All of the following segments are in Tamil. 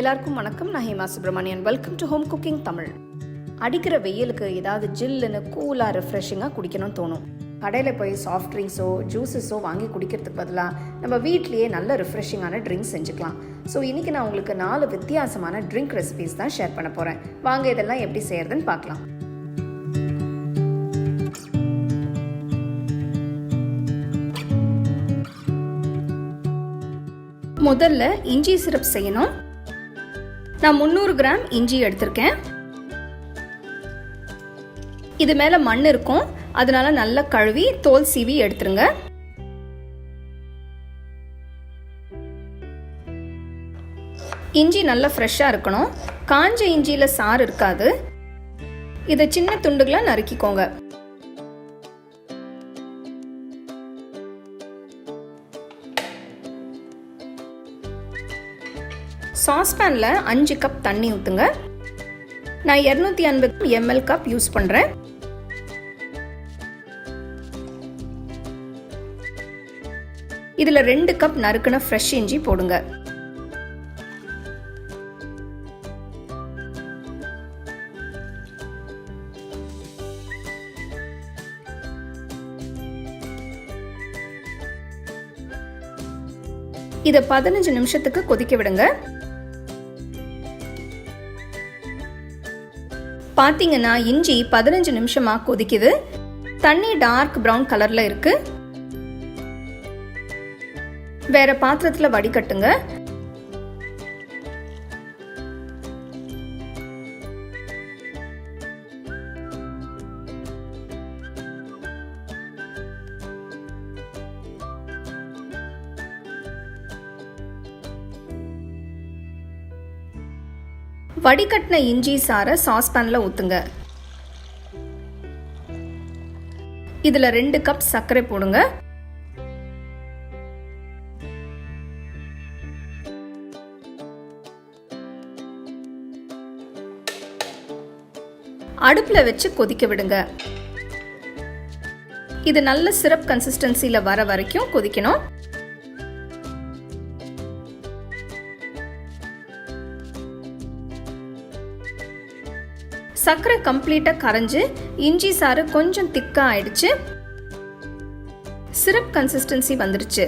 எல்லாருக்கும் வணக்கம். நான் Hema Subramanian welcome to home cooking Tamil அடிக்கிற வெயிலுக்கு ஏதாவது ஜில்லுன்னு கூலாக ரெஃப்ரெஷிங்காக குடிக்கணும்னு தோணும். கடையில் போய் சாஃப்ட் ட்ரிங்க்ஸோ ஜூஸஸோ வாங்கி குடிக்கிறதுக்கு பதிலாக நம்ம வீட்லேயே நல்ல ரிஃப்ரெஷிங்கான ட்ரிங்க்ஸ் செஞ்சுக்கலாம். ஸோ இன்றைக்கி நான் உங்களுக்கு நாலு வித்தியாசமான ட்ரிங்க் ரெசிபீஸ் தான் ஷேர் பண்ண போகிறேன் வாங்க இதெல்லாம் எப்படி செய்யறதுன்னு பார்க்கலாம். முதல்ல இஞ்சி சிரப் செய்யணும். நான் முந்நூறு கிராம் இஞ்சி எடுத்திருக்கேன். இது மேலே மண் இருக்கும். அதனால நல்லா கழுவி தோல் சீவி எடுத்துருங்க. இஞ்சி நல்லா ஃப்ரெஷ்ஷாக இருக்கணும். காஞ்ச இஞ்சியில் சாறு இருக்காது. இதை சின்ன துண்டுகளாக நறுக்கிக்கோங்க. சாஸ்பேனில் அஞ்சு கப் தண்ணி ஊற்றுங்க நான் இரநூத்தி ஐம்பது எம்எல் கப் யூஸ் பண்ணுறேன் இதில் ரெண்டு கப் நறுக்குன ஃப்ரெஷ் இஞ்சி போடுங்க. இதை பதினஞ்சு நிமிஷத்துக்கு கொதிக்க விடுங்க. பார்த்தீங்கன்னா இஞ்சி பதினஞ்சு நிமிஷமா கொதிக்குது. தண்ணி டார்க் ப்ரௌன் கலர்ல இருக்கு. வேற பாத்திரத்துல வடிகட்டுங்க. வடிகட்டின இஞ்சி சாரை சாஸ்பேனில் ஊற்றுங்க இதில் ரெண்டு கப் சர்க்கரை போடுங்க. அடுப்பில் வச்சு கொதிக்க விடுங்க. இது நல்ல சிரப் கன்சிஸ்டன்சியில் வர வரைக்கும் கொதிக்கணும். சர்க்கரை கம்ப்ளீட்டாக கரைஞ்சு இஞ்சி சாறு கொஞ்சம் திக்காக ஆயிடுச்சு. சிரப் கன்சிஸ்டன்சி வந்துடுச்சு.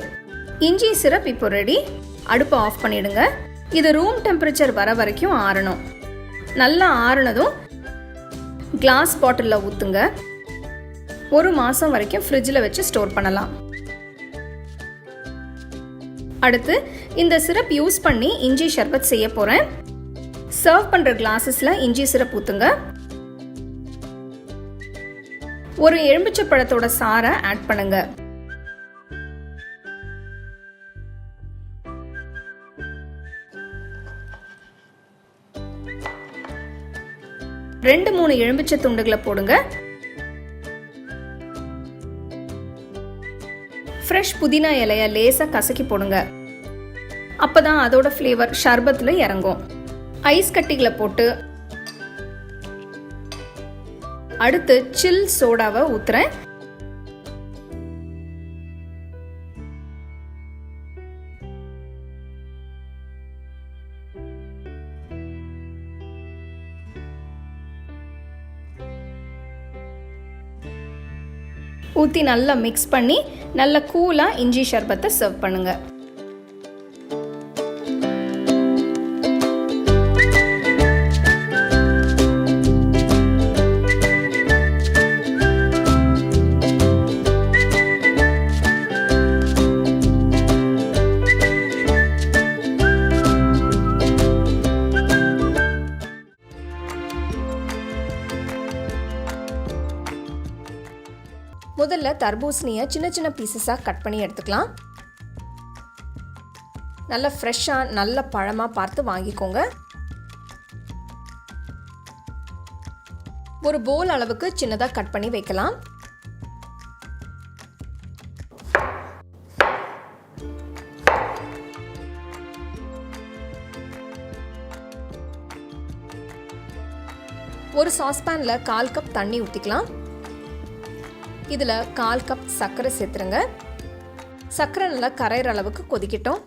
இஞ்சி சிரப் இப்போ ரெடி அடுப்பை ஆஃப் பண்ணிடுங்க. இது ரூம் டெம்பரேச்சர் வர வரைக்கும் ஆறணும். நல்லா ஆறுனதும் கிளாஸ் பாட்டிலில் ஊற்றுங்க ஒரு மாதம் வரைக்கும் ஃப்ரிட்ஜில் வச்சு ஸ்டோர் பண்ணலாம். அடுத்து இந்த சிரப் யூஸ் பண்ணி இஞ்சி ஷர்பத் செய்ய போகிறேன் சர்வ் பண்ணுற கிளாஸஸில் இஞ்சி சிரப் ஊற்றுங்க ஒரு எலுமிச்சை பழத்தோட சாரை ஆட் பண்ணுங்க. ரெண்டு மூணு எலுமிச்சை துண்டுகளை போடுங்க. ஃப்ரெஷ் புதினா இலையை லேசாக கசக்கி போடுங்க. அப்போதான் அதோட ஃப்ளேவர் ஷர்பத்தில் இறங்கும். ஐஸ் கட்டிகளை போட்டு அடுத்து சில் சோடாவை ஊத்துறேன். ஊற்றி நல்லா மிக்ஸ் பண்ணி நல்ல கூலாக இஞ்சி ஷர்பத்தை சர்வ் பண்ணுங்கள் முதல்ல தர்பூசணியை சின்ன சின்ன பீசஸாக கட் பண்ணி எடுத்துக்கலாம். நல்ல ஃப்ரெஷ்ஷாக நல்ல பழமாக பார்த்து வாங்கிக்கோங்க. ஒரு போல் அளவுக்கு சின்னதாக கட் பண்ணி வைக்கலாம். ஒரு சாஸ்பேனில் கால் கப் தண்ணி ஊற்றிக்கலாம் இதில் கால் கப் சர்க்கரை சேர்த்துருங்க. சர்க்கரை நல்லா கரையிற அளவுக்கு கொதிக்கட்டும்.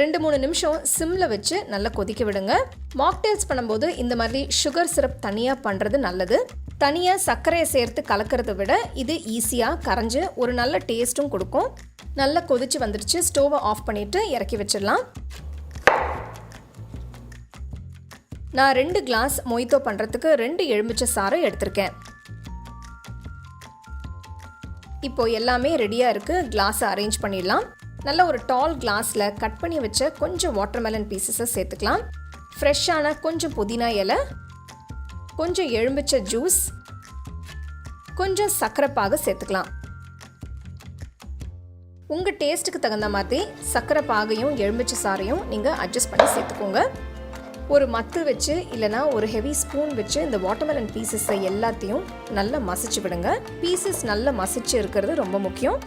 ரெண்டு மூணு நிமிஷம் சிம்மில் வச்சு நல்லா கொதிக்க விடுங்க. மாக்டேல்ஸ் பண்ணும்போது இந்த மாதிரி சுகர் சிரப் தனியாக பண்ணுறது நல்லது. தனியாக சர்க்கரையை சேர்த்து கலக்கிறத விட இது ஈஸியாக கரைஞ்சு ஒரு நல்ல டேஸ்ட்டும் கொடுக்கும். நல்லா கொதிச்சு வந்துடுச்சு ஸ்டோவை ஆஃப் பண்ணிவிட்டு இறக்கி வச்சிடலாம். நான் ரெண்டு கிளாஸ் மொய்த்தோ பண்ணுறதுக்கு ரெண்டு எலுமிச்சை சாறை எடுத்திருக்கேன். இப்போ எல்லாமே ரெடியாக இருக்குது கிளாஸை அரேஞ்ச் பண்ணிடலாம். நல்ல ஒரு டால் கிளாஸில் கட் பண்ணி வச்ச கொஞ்சம் வாட்டர்மெலன் பீசஸை சேர்த்துக்கலாம். ஃப்ரெஷ்ஷான கொஞ்சம் புதினா இலை கொஞ்சம் எலுமிச்சை ஜூஸ் கொஞ்சம் சக்கரைப்பாக சேர்த்துக்கலாம். உங்கள் டேஸ்ட்டுக்கு தகுந்த மாதிரி சக்கரை பாகையும் எலுமிச்சை சாறையும் நீங்கள் அட்ஜஸ்ட் பண்ணி சேர்த்துக்கோங்க. ஒரு மத்து வச்சு இல்லைனா ஒரு ஹெவி ஸ்பூன் வச்சு இந்த வாட்டர்மெலன் பீசஸை எல்லாத்தையும் நல்லா மசிச்சு விடுங்க. பீசஸ் நல்லா மசிச்சு இருக்கிறது ரொம்ப முக்கியம்.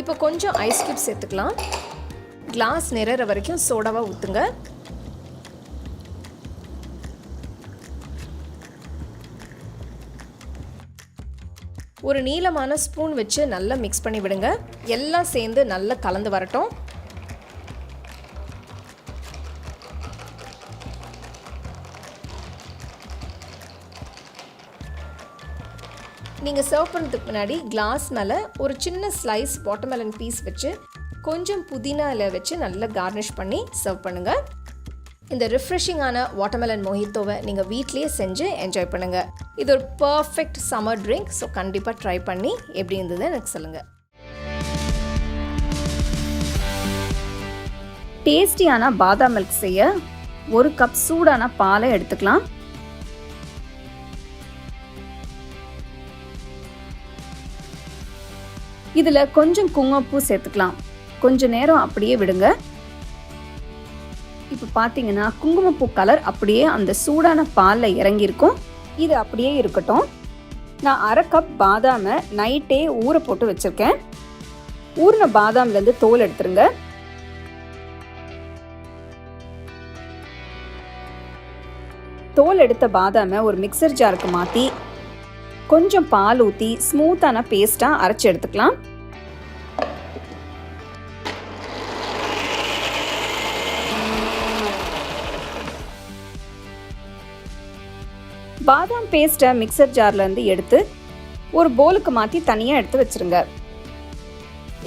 இப்போ கொஞ்சம் ஐஸ் கியூப் சேர்த்துக்கலாம். கிளாஸ் நிறற வரைக்கும் சோடாவாக ஊற்றுங்க ஒரு நீளமான ஸ்பூன் வச்சு நல்லா மிக்ஸ் பண்ணி விடுங்க. எல்லாம் சேர்ந்து நல்லா கலந்து வரட்டும். நீங்கள் சர்வ் பண்ணுறதுக்கு முன்னாடி கிளாஸ் மேலே ஒரு சின்ன ஸ்லைஸ் வாட்டர்மெலன் பீஸ் வச்சு கொஞ்சம் புதினாவில் வச்சு நல்லா கார்னிஷ் பண்ணி சர்வ் பண்ணுங்கள் இந்த ரிஃப்ரெஷிங்கான வாட்டர்மெலன் மொஹித்தோவை நீங்கள் வீட்லேயே செஞ்சு என்ஜாய் பண்ணுங்கள் இது ஒரு பர்ஃபெக்ட் சம்மர் ட்ரிங்க் ஸோ கண்டிப்பாக ட்ரை பண்ணி எப்படி இருந்தது எனக்கு சொல்லுங்கள் டேஸ்டியான பாதாம் மில்க் செய்ய ஒரு கப் சூடான பாலை எடுத்துக்கலாம். இதில் கொஞ்சம் குங்குமப்பூ சேர்த்துக்கலாம். கொஞ்ச நேரம் அப்படியே விடுங்க. இப்போ பார்த்தீங்கன்னா குங்குமப்பூ கலர் அப்படியே அந்த சூடான பாலில் இறங்கியிருக்கும். இது அப்படியே இருக்கட்டும். நான் அரை கப் பாதாமை நைட்டே ஊற போட்டு வச்சுருக்கேன். ஊறின பாதாம்லேருந்து தோல் எடுத்துருங்க. தோல் எடுத்த பாதாமை ஒரு மிக்சர் ஜாருக்கு மாற்றி கொஞ்சம் பால் ஊற்றி ஸ்மூத்தான பேஸ்ட்டாக அரைச்சி எடுத்துக்கலாம். பாதாம் பேஸ்ட்டை மிக்சர் ஜார்லேருந்து எடுத்து ஒரு போலுக்கு மாற்றி தனியாக எடுத்து வச்சுருங்க.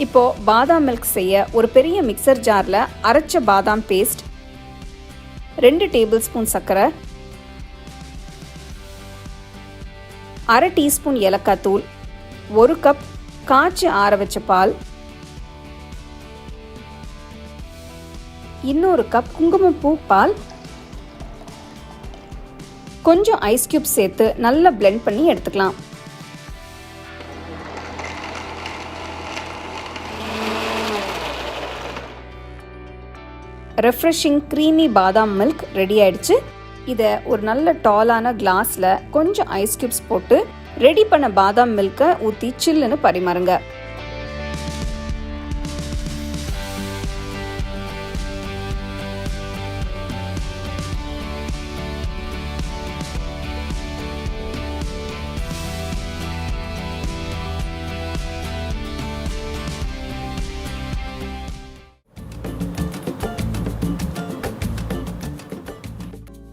இப்போது பாதாம் மில்க் செய்ய ஒரு பெரிய மிக்சர் ஜாரில் அரைச்ச பாதாம் பேஸ்ட் ரெண்டு டேபிள் ஸ்பூன் சர்க்கரை அரை டீஸ்பூன் ஏலக்காய் தூள் ஒரு கப் காய்ச்சி ஆற வச்ச பால் இன்னொரு கப் குங்குமப்பூ பால் கொஞ்சம் ஐஸ் கியூப் சேர்த்து நல்லா பிளெண்ட் பண்ணி எடுத்துக்கலாம். ரெஃப்ரெஷிங் க்ரீமி பாதாம் மில்க் ரெடி ஆயிடுச்சு. இதை ஒரு நல்ல டாலான கிளாஸில் கொஞ்சம் ஐஸ் கியூப்ஸ் போட்டு ரெடி பண்ண பாதாம் மில்கை ஊற்றி சில்லுன்னு பரிமாறுங்க.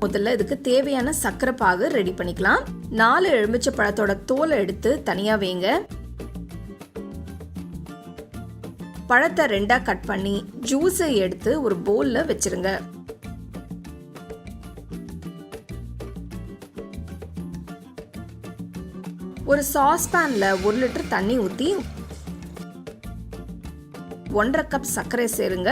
முதல்ல இதுக்கு தேவையான சர்க்கரை பாகு ரெடி பண்ணிக்கலாம். நாலு எலுமிச்சை பழத்தோட தோலை எடுத்து தனியா வைங்க. பழத்தை ரெண்டா கட் பண்ணி ஜூஸை எடுத்து ஒரு பவுல்ல வச்சிருங்க. ஒரு சாஸ்பேன்ல ஒரு லிட்டர் தண்ணி ஊற்றி ஒன்றரை கப் சர்க்கரை சேருங்க.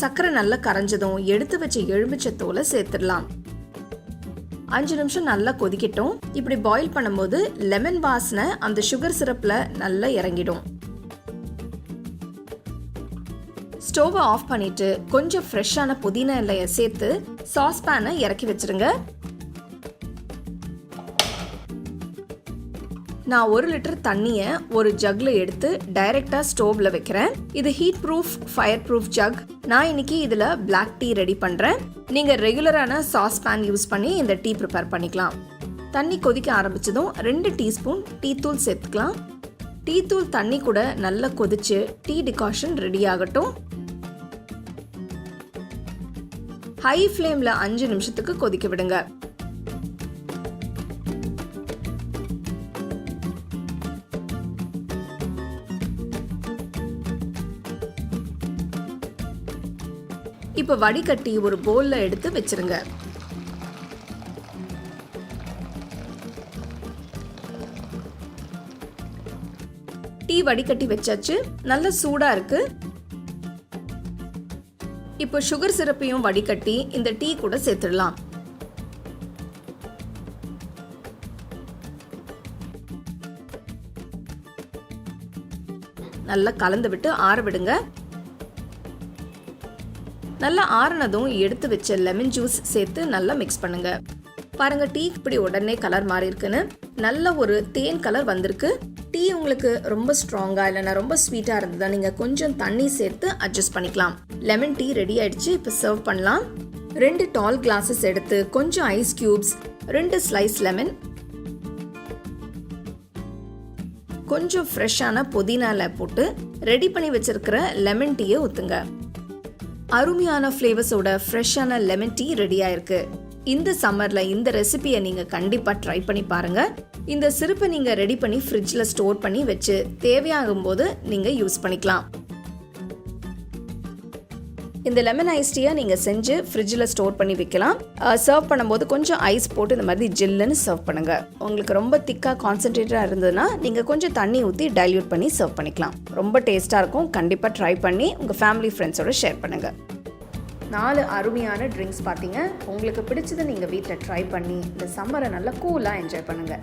சர்க்கரை நல்லா கரைஞ்சதும் எடுத்து வச்ச எலுமிச்சத்தோலை சேர்த்துடலாம். அஞ்சு நிமிஷம் நல்லா கொதிக்கட்டும். இப்படி பாயில் பண்ணும்போது லெமன் வாசனை அந்த சுகர் சிரப்பில் நல்லா இறங்கிடும். ஸ்டோவை ஆஃப் பண்ணிட்டு கொஞ்சம் ஃப்ரெஷ்ஷான புதினா இலையை சேர்த்து சாஸ் பேனை இறக்கி வச்சிருங்க. நான் ஒரு லிட்டர் தண்ணியை ஒரு ஜக்ல எடுத்து டைரெக்டாக ஸ்டோவில் வைக்கிறேன். இது heat proof fire proof jug நான் இன்னைக்கு இதில் பிளாக் டீ ரெடி பண்ணுறேன் நீங்கள் ரெகுலரான சாஸ் பேன் யூஸ் பண்ணி இந்த டீ ப்ரிப்பேர் பண்ணிக்கலாம். தண்ணி கொதிக்க ஆரம்பித்ததும் ரெண்டு டீஸ்பூன் டீ தூள் சேர்த்துக்கலாம். டீ தூள் தண்ணி கூட நல்லா கொதிச்சு டீ டிகாஷன் ரெடி ஆகட்டும். ஹை ஃப்ளேமில் அஞ்சு நிமிஷத்துக்கு கொதிக்க விடுங்க. இப்போ வடிகட்டி ஒரு போல்ல எடுத்து வச்சிருங்க. டீ வடிகட்டி வச்சாச்சு. நல்ல சூடா இருக்கு. இப்போ சுகர் சிரப்பையும் வடிகட்டி இந்த டீ கூட சேர்த்துடலாம். நல்லா கலந்து விட்டு ஆற விடுங்க. நல்லா ஆறுனதும் எடுத்து வச்ச லெமன் ஜூஸ் சேர்த்து நல்லா மிக்ஸ் பண்ணுங்க. பாருங்க டீ இப்படி உடனே கலர் மாறி இருக்குன்னு நல்ல ஒரு தேன் கலர் வந்திருக்கு. டீ உங்களுக்கு ரொம்ப ஸ்ட்ராங்காக இல்லைன்னா ரொம்ப ஸ்வீட்டாக இருந்ததா நீங்கள் கொஞ்சம் தண்ணி சேர்த்து அட்ஜஸ்ட் பண்ணிக்கலாம். லெமன் டீ ரெடி ஆயிடுச்சு இப்போ சர்வ் பண்ணலாம். ரெண்டு டால் கிளாஸஸ் எடுத்து கொஞ்சம் ஐஸ் கியூப்ஸ் ரெண்டு ஸ்லைஸ் லெமன் கொஞ்சம் ஃப்ரெஷ்ஷான புதினால போட்டு ரெடி பண்ணி வச்சிருக்கிற லெமன் டீயை ஊற்றுங்க அருமையான ஃப்ளேவர்ஸோட ஃப்ரெஷ்ஷான லெமன் டீ ரெடி ஆயிருக்கு. இந்த சம்மர்ல இந்த ரெசிபியை நீங்க கண்டிப்பா ட்ரை பண்ணி பாருங்க. இந்த சிறப்பை நீங்க ரெடி பண்ணி ஃப்ரிட்ஜில் ஸ்டோர் பண்ணி வச்சு தேவையாகும் போது நீங்க யூஸ் பண்ணிக்கலாம். இந்த லெமன் ஐஸ் டீயை நீங்கள் செஞ்சு ஃப்ரிட்ஜில் ஸ்டோர் பண்ணி வைக்கலாம். சர்வ் பண்ணும்போது கொஞ்சம் ஐஸ் போட்டு இந்த மாதிரி ஜில்லுன்னு சர்வ் பண்ணுங்கள் உங்களுக்கு ரொம்ப திக்காக கான்சன்ட்ரேட்டாக இருந்ததுன்னா நீங்கள் கொஞ்சம் தண்ணி ஊற்றி டைல்யூட் பண்ணி சர்வ் பண்ணிக்கலாம். ரொம்ப டேஸ்ட்டாக இருக்கும். கண்டிப்பாக ட்ரை பண்ணி உங்கள் ஃபேமிலி ஃப்ரெண்ட்ஸோட ஷேர் பண்ணுங்கள் நாலு அருமையான ட்ரிங்க்ஸ் பார்த்தீங்க உங்களுக்கு பிடிச்சதை நீங்கள் வீட்டில் ட்ரை பண்ணி இந்த சம்மரை நல்லா கூலாக என்ஜாய் பண்ணுங்கள்